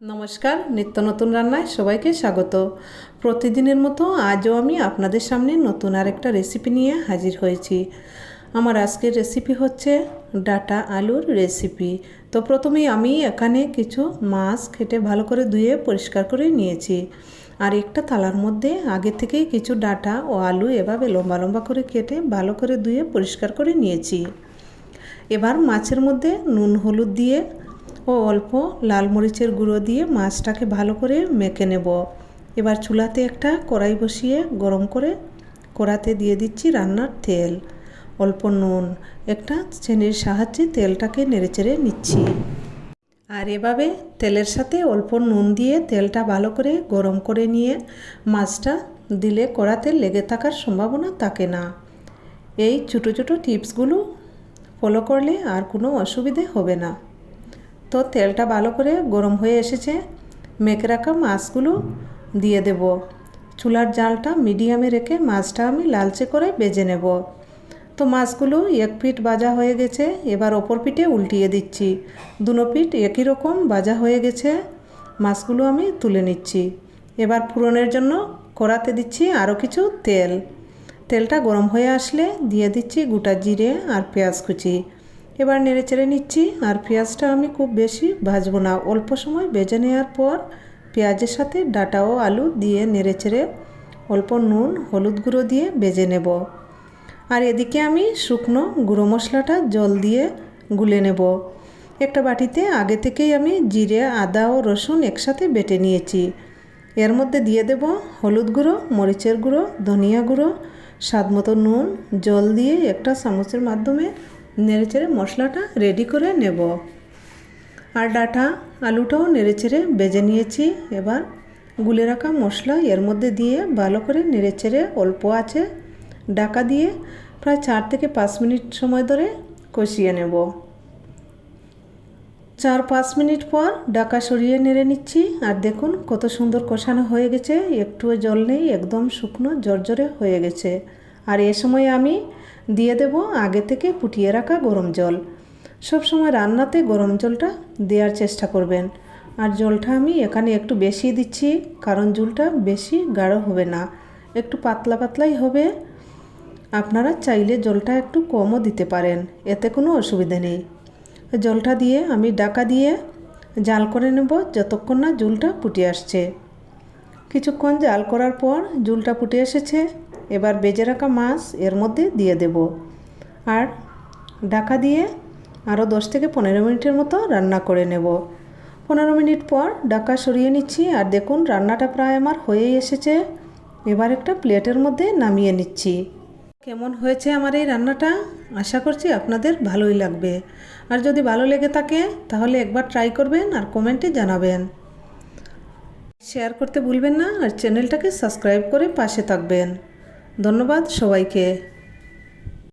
নমস্কার, নিত্য নতুন রান্নায় সবাইকে স্বাগত। প্রতিদিনের মতো আজও আমি আপনাদের সামনে নতুন আরেকটা রেসিপি নিয়ে হাজির হয়েছি। আমার আজকের রেসিপি হচ্ছে ডাটা আলুর রেসিপি তো প্রথমেই আমি এখানে কিছু মাছ কেটে ভালো করে ধুয়ে পরিষ্কার করে নিয়েছি। আর একটা থালার মধ্যে আগে থেকেই কিছু ডাটা ও আলু এভাবে লম্বা লম্বা করে কেটে ভালো করে ধুয়ে পরিষ্কার করে নিয়েছি। এবার মাছের মধ্যে নুন হলুদ দিয়ে অল্প লাল মরিচের গুঁড়ো দিয়ে মাছটাকে ভালো করে মেখে নেব। এবার চুলাতে একটা কড়াই বসিয়ে গরম করে কড়াতে দিয়ে দিচ্ছি রান্নার তেল। অল্প নুন, একটা চেনির সাহায্যে তেলটাকে নেড়েচেড়ে নিচ্ছি। আর এভাবে তেলের সাথে অল্প নুন দিয়ে তেলটা ভালো করে গরম করে নিয়ে মাছটা দিলে কড়াতে লেগে থাকার সম্ভাবনা থাকে না। এই ছোটো ছোটো টিপসগুলো ফলো করলে আর কোনো অসুবিধে হবে না। তো তেলটা ভালো করে গরম হয়ে এসেছে। মেখে রাখা মাছগুলো দিয়ে দেব। চুলার জালটা মিডিয়ামে রেখে মাছটা আমি লালচে করে বেজে নেব। তো মাছগুলো এক পিঠ ভাজা হয়ে গেছে, এবার ওপর পিঠে উল্টিয়ে দিচ্ছি। দুনো পিঠ একই রকম ভাজা হয়ে গেছে। মাছগুলো আমি তুলে নিচ্ছি। এবার ফোড়নের জন্য কড়াতে দিচ্ছি আরও কিছু তেল। তেলটা গরম হয়ে আসলে দিয়ে দিচ্ছি গোটা জিরে আর পেঁয়াজ কুচি। এবার নেড়ে চেড়ে নিচ্ছি আর পেঁয়াজটা আমি খুব বেশি ভাজবো না। অল্প সময় ভেজে নেওয়ার পর পেঁয়াজের সাথে ডাটা ও আলু দিয়ে নেড়ে চেড়ে অল্প নুন, হলুদ গুঁড়ো দিয়ে ভেজে নেব। আর এদিকে আমি শুকনো গুঁড়ো মশলাটা জল দিয়ে গুলে নেব। একটা বাটিতে আগে থেকেই আমি জিরে, আদা ও রসুন একসাথে বেটে নিয়েছি। এর মধ্যে দিয়ে দেব হলুদ গুঁড়ো, মরিচের গুঁড়ো, ধনিয়া গুঁড়ো, স্বাদ মতো নুন, জল দিয়ে একটা চামচের মাধ্যমে নেড়েচেড়ে মশলাটা রেডি করে নেব। আর ডাটা আলুটাও নেড়েচেড়ে বেজে নিয়েছি। এবার গুলে রাখা মশলা এর মধ্যে দিয়ে ভালো করে নেড়েচেড়ে অল্প আছে ডাকা দিয়ে প্রায় চার থেকে পাঁচ মিনিট সময় ধরে কষিয়ে নেব। চার পাঁচ মিনিট পর ডাকা সরিয়ে নেড়ে নিচ্ছি। আর দেখুন কত সুন্দর কষানো হয়ে গেছে। একটুও জল নেই, একদম শুকনো জর্জরে হয়ে গেছে। আর এ সময় আমি দিয়ে দেব আগে থেকে ফুটিয়ে রাখা গরম জল। সব সময় রান্নাতে গরম জলটা দেওয়ার চেষ্টা করবেন। আর জলটা আমি এখানে একটু বেশি দিচ্ছি, কারণ জলটা বেশি গাঢ় হবে না। একটু পাতলা পাতলাই হবে। আপনারা চাইলে জলটা একটু কমও দিতে পারেন, এতে কোনো অসুবিধে নেই। জলটা দিয়ে আমি ডাকা দিয়ে জাল করে নেব যতক্ষণ না জুলটা ফুটে আসছে। কিছুক্ষণ জাল করার পর জুলটা ফুটে এসেছে। এবার বেজে রাখা মাছ এর মধ্যে দিয়ে দেব। আর ঢাকা দিয়ে আরও দশ থেকে পনেরো মিনিটের মতো রান্না করে নেব। পনেরো মিনিট পর ডাকা সরিয়ে নিচ্ছি। আর দেখুন, রান্নাটা প্রায় আমার হয়েই এসেছে। এবার একটা প্লেটের মধ্যে নামিয়ে নিচ্ছি। কেমন হয়েছে আমার এই রান্নাটা? আশা করছি আপনাদের ভালোই লাগবে। আর যদি ভালো লেগে থাকে, তাহলে একবার ট্রাই করবেন আর কমেন্টে জানাবেন। শেয়ার করতে ভুলবেন না। আর চ্যানেলটাকে সাবস্ক্রাইব করে পাশে থাকবেন। ধন্যবাদ সবাইকে।